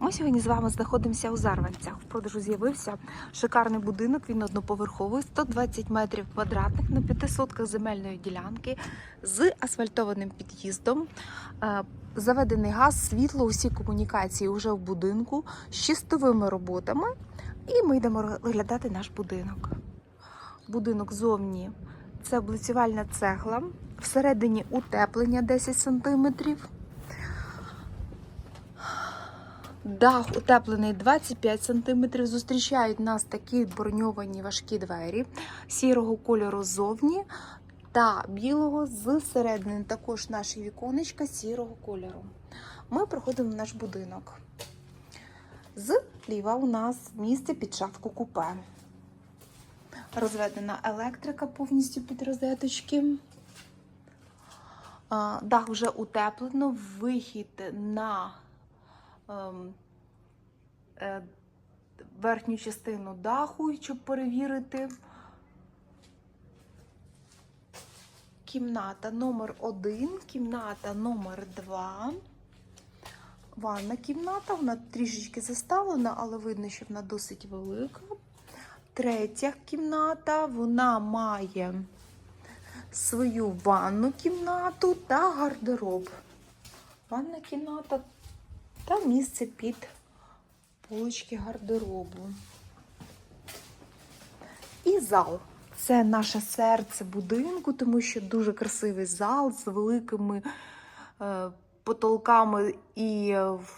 Ми сьогодні з вами знаходимося у Зарванцях. В продажу з'явився шикарний будинок. Він одноповерховий, 120 метрів квадратних на п'яти сотках земельної ділянки з асфальтованим під'їздом. Е, Заведений газ, світло, усі комунікації вже в будинку з чистовими роботами. І ми йдемо розглядати наш будинок. Будинок зовні це облицювальна цегла, всередині утеплення 10 сантиметрів. Дах утеплений 25 см. Зустрічають нас такі броньовані важкі двері сірого кольору ззовні та білого зсередини. Також наші віконечка сірого кольору. Ми проходимо в наш будинок. Зліва у нас місце під шафку купе. Розведена електрика повністю під розеточки. Дах вже утеплено, вихід на верхню частину даху, щоб перевірити. Кімната номер один, кімната номер два. Ванна кімната, вона трішечки заставлена, але видно, що вона досить велика. Третя кімната, вона має свою ванну кімнату та гардероб. Ванна кімната та місце під полички гардеробу. І зал. Це наше серце будинку, тому що дуже красивий зал з великими е, потолками, і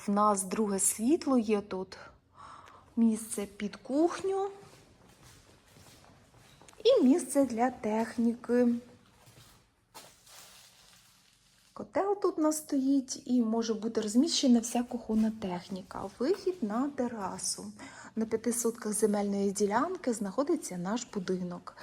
в нас друге світло є тут. Місце під кухню і місце для техніки. Котел тут нас стоїть і може бути розміщена вся кухонна техніка. Вихід на терасу. На п'яти сотках земельної ділянки знаходиться наш будинок.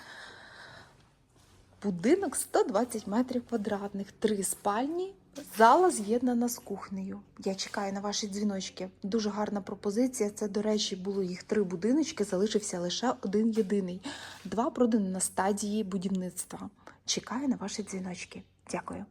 Будинок 120 метрів квадратних, три спальні, зала з'єднана з кухнею. Я чекаю на ваші дзвіночки. Дуже гарна пропозиція. Це, до речі, було їх три будиночки, залишився лише один єдиний. Два продані на стадії будівництва. Чекаю на ваші дзвіночки. Дякую.